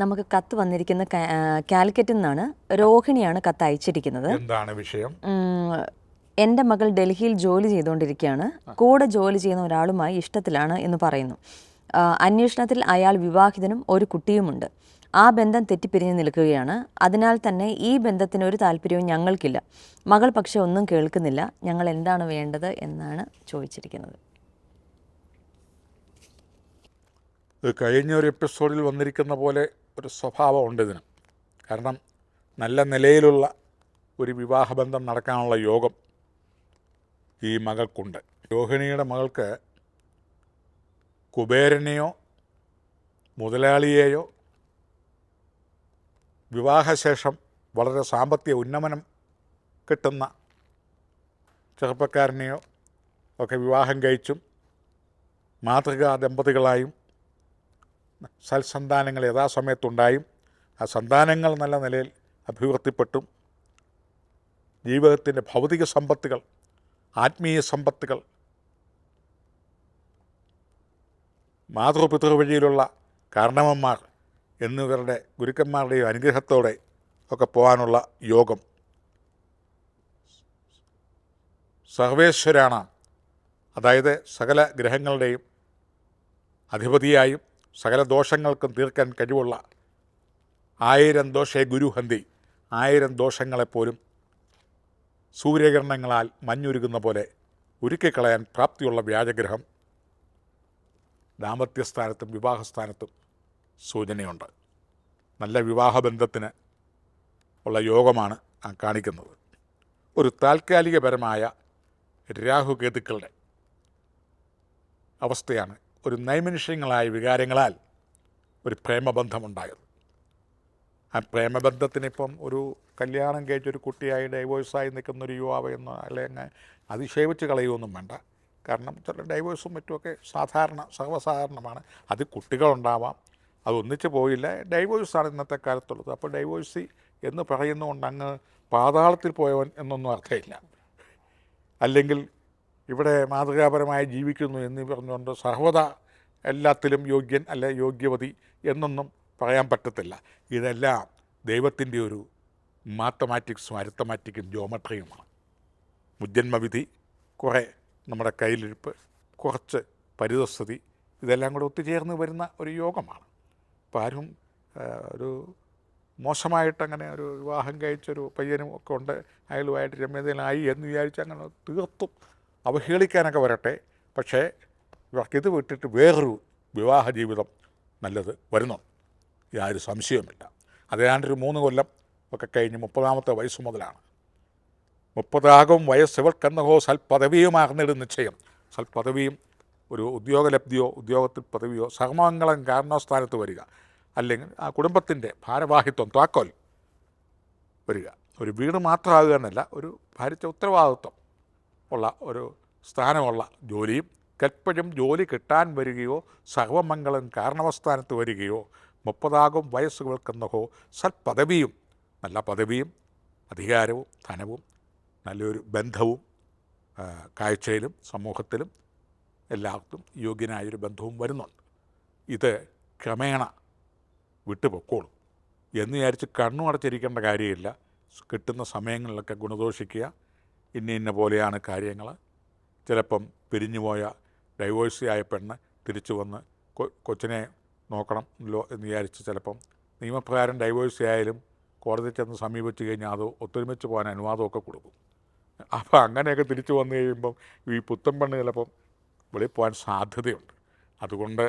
നമുക്ക് കത്ത് വന്നിരിക്കുന്ന കാലിക്കറ്റിൽ നിന്നാണ് രോഹിണിയാണ് കത്ത് അയച്ചിരിക്കുന്നത്. എന്താണ് വിഷയം? എന്റെ മകൾ ഡൽഹിയിൽ ജോലി ചെയ്തുകൊണ്ടിരിക്കുകയാണ്. കൂടെ ജോലി ചെയ്യുന്ന ഒരാളുമായി ഇഷ്ടത്തിലാണ് എന്ന് പറയുന്നു. അന്വേഷണത്തിൽ അയാൾ വിവാഹിതനും ഒരു കുട്ടിയുമുണ്ട്. ആ ബന്ധം തെറ്റിപ്പിരിഞ്ഞ് നിൽക്കുകയാണ്. അതിനാൽ തന്നെ ഈ ബന്ധത്തിന് ഒരു താല്പര്യവും ഞങ്ങൾക്കില്ല. മകൾ പക്ഷെ ഒന്നും കേൾക്കുന്നില്ല. ഞങ്ങൾ എന്താണ് വേണ്ടത് എന്നാണ് ചോദിച്ചിരിക്കുന്നത്. കഴിഞ്ഞ ഒരു എപ്പിസോഡിൽ വന്നിരിക്കുന്ന പോലെ ഒരു സ്വഭാവമുണ്ട് ഇതിന്. കാരണം നല്ല നിലയിലുള്ള ഒരു വിവാഹബന്ധം നടക്കാനുള്ള യോഗം ഈ മകൾക്കുണ്ട്. രോഹിണിയുടെ മകൾക്ക് കുബേരനെയോ മുതലാളിയെയോ വിവാഹശേഷം വളരെ സാമ്പത്തിക ഉന്നമനം കിട്ടുന്ന ചെറുപ്പക്കാരനെയോ ഒക്കെ വിവാഹം കഴിച്ചും മാതൃകാ ദമ്പതികളായും സൽസന്താനങ്ങൾ യഥാസമയത്തുണ്ടായും. ആ സന്താനങ്ങൾ നല്ല നിലയിൽ അഭിവൃദ്ധിപ്പെട്ടും. ജീവിതത്തിന്റെ ഭൗതിക സമ്പത്തുകൾ ആത്മീയ സമ്പത്തുകൾ മാതൃപിതൃ വഴിയിലുള്ള കാരണവന്മാർ എന്നിവരുടെ ഗുരുക്കന്മാരുടെയും അനുഗ്രഹത്തോടെ ഒക്കെ പോകാനുള്ള യോഗം. സർവേശ്വരാണ്. അതായത് സകല ഗ്രഹങ്ങളുടെയും അധിപതിയായും സകല ദോഷങ്ങൾക്കും തീർക്കാൻ കഴിവുള്ള ആയിരം ദോഷേ ഗുരുഹന്തി ആയിരം ദോഷങ്ങളെപ്പോലും സൂര്യകിരണങ്ങളാൽ മഞ്ഞുരുകുന്ന പോലെ ഉരുക്കിക്കളയാൻ പ്രാപ്തിയുള്ള വ്യാജഗ്രഹം ദാമ്പത്യസ്ഥാനത്തും വിവാഹസ്ഥാനത്തും സൂചനയുണ്ട്. നല്ല വിവാഹബന്ധത്തിന് ഉള്ള യോഗമാണ് കാണിക്കുന്നത്. ഒരു താൽക്കാലികപരമായ രാഹുകേതുക്കളുടെ അവസ്ഥയാണ് ഒരു നൈമനുഷ്യങ്ങളായ വികാരങ്ങളാൽ ഒരു പ്രേമബന്ധമുണ്ടായത്. ആ പ്രേമബന്ധത്തിനിപ്പം ഒരു കല്യാണം കഴിച്ച ഒരു കുട്ടിയായി ഡൈവോഴ്സായി നിൽക്കുന്ന ഒരു യുവാവ് എന്നോ അല്ലെങ്കിൽ അതിക്ഷേപിച്ച് കളയുമൊന്നും വേണ്ട. കാരണം ചില ഡൈവോഴ്സും മറ്റുമൊക്കെ സാധാരണ സർവസാധാരണമാണ്. അത് കുട്ടികളുണ്ടാവാം. അത് ഒന്നിച്ച് പോയില്ല. ഡൈവോഴ്സാണ് ഇന്നത്തെ കാലത്തുള്ളത്. അപ്പോൾ ഡൈവോഴ്സി എന്ന് പറയുന്നതുകൊണ്ട് അങ്ങ് പാതാളത്തിൽ പോയവൻ എന്നൊന്നും അർത്ഥമില്ല. അല്ലെങ്കിൽ ഇവിടെ മാതൃകാപരമായി ജീവിക്കുന്നു എന്ന് പറഞ്ഞുകൊണ്ട് സർവത എല്ലാത്തിലും യോഗ്യൻ അല്ല യോഗ്യവതി എന്നൊന്നും പറയാൻ പറ്റത്തില്ല. ഇതെല്ലാം ദൈവത്തിന്റെ ഒരു മാത്തമാറ്റിക്സും അരിത്തമാറ്റിക്കും ജോമട്രിയുമാണ് മുജ്ജന്മവിധി കുറേ നമ്മുടെ കയ്യിലിരിപ്പ് കുറച്ച് പരിതസ്ഥിതി ഇതെല്ലാം കൂടെ ഒത്തുചേർന്ന് വരുന്ന ഒരു യോഗമാണ്. അപ്പോൾ ആരും ഒരു മോശമായിട്ട് അങ്ങനെ ഒരു വിവാഹം കഴിച്ചൊരു പയ്യനും ഒക്കെ ഉണ്ട്. അയാളുമായിട്ട് രമ്യതയിലായി എന്ന് വിചാരിച്ച് അങ്ങനെ തീർത്തും അവഹേളിക്കാനൊക്കെ വരട്ടെ. പക്ഷേ ഇവർക്കിത് വിട്ടിട്ട് വേറൊരു വിവാഹ ജീവിതം നല്ലത് വരുന്നു. യാതൊരു സംശയവുമില്ല. അതേതാണ്ട് ഒരു മൂന്ന് കൊല്ലം ഒക്കെ കഴിഞ്ഞ് മുപ്പതാമത്തെ വയസ്സ് മുതലാണ്. മുപ്പതാകും വയസ്സ് ഇവർക്കെന്നഹോ സൽപദവിയുമാർന്നിട് നിശ്ചയം. സൽപദവിയും ഒരു ഉദ്യോഗലബ്ധിയോ ഉദ്യോഗത്തിൽ പദവിയോ സർമംഗളം കാരണസ്ഥാനത്ത് വരിക. അല്ലെങ്കിൽ ആ കുടുംബത്തിന്റെ ഭാരവാഹിത്വം താക്കോൽ വരിക. ഒരു വീട് മാത്രമാകുക എന്നല്ല ഒരു ഭാരിച്ച ഉത്തരവാദിത്വം ഉള്ള ഒരു സ്ഥാനമുള്ള ജോലിയും കൽപ്പഴും ജോലി കിട്ടാൻ വരികയോ സർവമംഗളം കാരണവസ്ഥാനത്ത് വരികയോ മുപ്പതാകും വയസ്സ് കേൾക്കുന്നഹോ സൽപദവിയും നല്ല പദവിയും അധികാരവും ധനവും നല്ലൊരു ബന്ധവും കാഴ്ചയിലും സമൂഹത്തിലും എല്ലാവർക്കും യോഗ്യനായൊരു ബന്ധവും വരുന്നുണ്ട്. ഇത് ക്രമേണ വിട്ടുപൊക്കോളും. എന്ന് വിചാരിച്ച് കണ്ണു അടച്ചിരിക്കേണ്ട കാര്യമില്ല. കിട്ടുന്ന സമയങ്ങളിലൊക്കെ ഗുണദോഷിക്കുക. ഇന്ന ഇന്ന പോലെയാണ് കാര്യങ്ങൾ ചിലപ്പം പിരിഞ്ഞുപോയ ഡൈവേഴ്സിയായ പെണ്ണ് തിരിച്ചു വന്ന് കൊച്ചിനെ നോക്കണമല്ലോ എന്ന് വിചാരിച്ച് ചിലപ്പം നിയമപ്രകാരം ഡൈവോഴ്സി ആയാലും കോടതി ചെന്ന് സമീപിച്ച് കഴിഞ്ഞാൽ അത് ഒത്തൊരുമിച്ച് പോകാൻ അനുവാദമൊക്കെ കൊടുക്കും. അപ്പോൾ അങ്ങനെയൊക്കെ തിരിച്ചു വന്നു കഴിയുമ്പം ഈ പുത്തൻ പെണ്ണ് ചിലപ്പം വെളിയിൽ പോകാൻ സാധ്യതയുണ്ട്. അതുകൊണ്ട്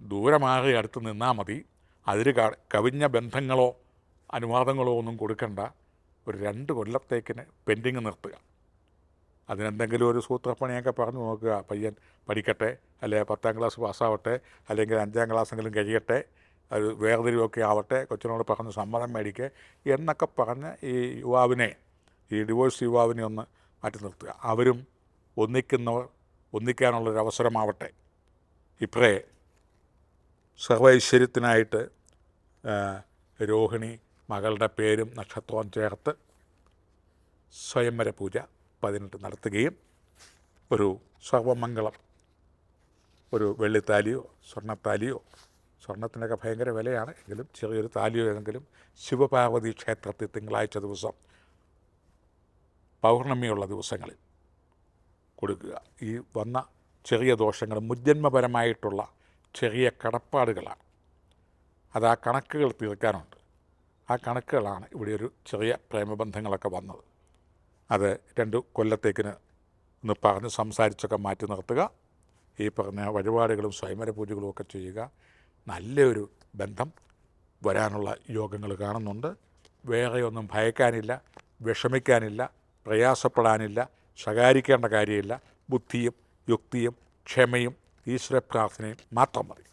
ദൂരമാകെ അടുത്ത് നിന്നാൽ മതി. അതിൽ കവിഞ്ഞ ബന്ധങ്ങളോ അനുവാദങ്ങളോ ഒന്നും കൊടുക്കണ്ട. ഒരു രണ്ട് കൊല്ലത്തേക്കിന് പെൻഡിങ് നിർത്തുക. അതിനെന്തെങ്കിലും ഒരു സൂത്രപ്പണിയൊക്കെ പറഞ്ഞു നോക്കുക. പയ്യൻ പഠിക്കട്ടെ അല്ലെങ്കിൽ പത്താം ക്ലാസ് പാസ്സാവട്ടെ അല്ലെങ്കിൽ അഞ്ചാം ക്ലാസ്സെങ്കിലും കഴിയട്ടെ അത് വേർതിരിവൊക്കെ ആവട്ടെ കൊച്ചിനോട് പറഞ്ഞ് സമ്മതം മേടിക്കുക എന്നൊക്കെ പറഞ്ഞ് ഈ യുവാവിനെ ഈ ഡിവോഴ്സ് യുവാവിനെ ഒന്ന് മാറ്റി നിർത്തുക. അവരും ഒന്നിക്കുന്നവർ ഒന്നിക്കാനുള്ളൊരു അവസരമാവട്ടെ. ഇപ്പോഴേ സർവൈശ്വര്യത്തിനായിട്ട് രോഹിണി മകളുടെ പേരും നക്ഷത്രവും ചേർത്ത് സ്വയംവര പൂജ പതിനെട്ട് നടത്തുകയും ഒരു സർവമംഗളം ഒരു വെള്ളിത്താലിയോ സ്വർണത്താലിയോ സ്വർണത്തിനൊക്കെ ഭയങ്കര വിലയാണ്. എങ്കിലും ചെറിയൊരു താലിയോ ഏതെങ്കിലും ശിവപാർവതി ക്ഷേത്രത്തിൽ തിങ്കളാഴ്ച ദിവസം പൗർണമിയുള്ള ദിവസങ്ങളിൽ കൊടുക്കുക. ഈ വന്ന ചെറിയ ദോഷങ്ങൾ മുജ്ജന്മപരമായിട്ടുള്ള ചെറിയ കടപ്പാടുകളാണ്. അത് ആ കണക്കുകൾ തീർക്കാനുണ്ട്. ആ കണക്കുകളാണ് ഇവിടെ ഒരു ചെറിയ പ്രേമബന്ധങ്ങളൊക്കെ വന്നത്. അത് രണ്ട് കൊല്ലത്തേക്കിന് ഒന്ന് പറഞ്ഞ് സംസാരിച്ചൊക്കെ മാറ്റി നിർത്തുക. ഈ പറഞ്ഞ വഴിപാടുകളും സ്വയംവര പൂജകളും ഒക്കെ ചെയ്യുക. നല്ലൊരു ബന്ധം വരാനുള്ള യോഗങ്ങൾ കാണുന്നുണ്ട്. വേറെ ഒന്നും ഭയക്കാനില്ല വിഷമിക്കാനില്ല പ്രയാസപ്പെടാനില്ല ശകാരിക്കേണ്ട കാര്യമില്ല. ബുദ്ധിയും യുക്തിയും ക്ഷമയും ഈശ്വര പ്രാർത്ഥനയും മാത്രം മതി.